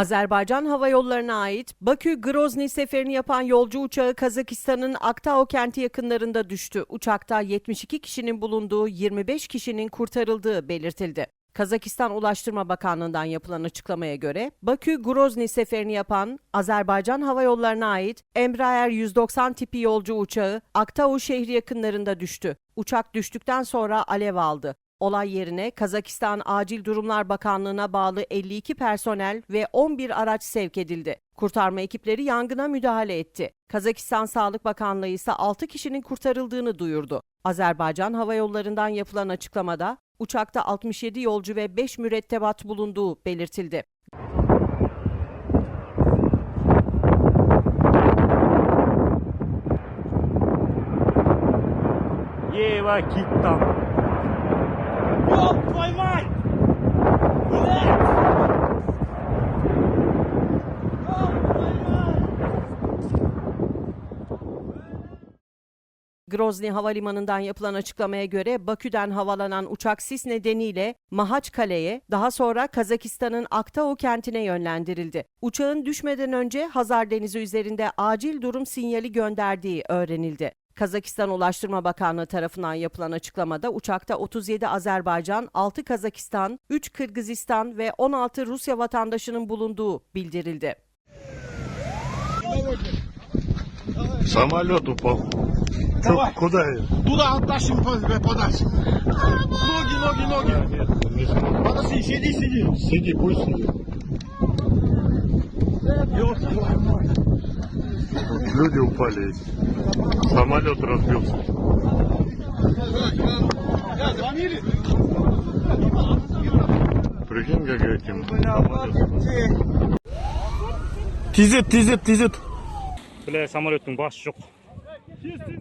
Azerbaycan Hava Yolları'na ait Bakü-Grozny seferini yapan yolcu uçağı Kazakistan'ın Aktao kenti yakınlarında düştü. Uçakta 72 kişinin bulunduğu 25 kişinin kurtarıldığı belirtildi. Kazakistan Ulaştırma Bakanlığı'ndan yapılan açıklamaya göre Bakü-Grozny seferini yapan Azerbaycan Hava Yolları'na ait Embraer 190 tipi yolcu uçağı Aktao şehri yakınlarında düştü. Uçak düştükten sonra alev aldı. Olay yerine Kazakistan Acil Durumlar Bakanlığı'na bağlı 52 personel ve 11 araç sevk edildi. Kurtarma ekipleri yangına müdahale etti. Kazakistan Sağlık Bakanlığı ise 6 kişinin kurtarıldığını duyurdu. Azerbaycan Hava Yolları'ndan yapılan açıklamada uçakta 67 yolcu ve 5 mürettebat bulunduğu belirtildi. Yeva Kittan Grozny Havalimanı'ndan yapılan açıklamaya göre Bakü'den havalanan uçak sis nedeniyle Mahaçkale'ye daha sonra Kazakistan'ın Aktao kentine yönlendirildi. Uçağın düşmeden önce Hazar Denizi üzerinde acil durum sinyali gönderdiği öğrenildi. Kazakistan Ulaştırma Bakanlığı tarafından yapılan açıklamada uçakta 37 Azerbaycan, 6 Kazakistan, 3 Kırgızistan ve 16 Rusya vatandaşının bulunduğu bildirildi. Самолет упал. Давай. Куда я? Туда оттащим по- подальше. Ноги, ноги, ноги. Подожди, сиди, сиди. Сиди, пусть сидит. Ёб твою мать. Тут Люди упали. Самолет разбился. Прикинь, как этим самолет. Тезет, тезет, тезет. Бля, самолеттің басы жоқ. Тез, тез.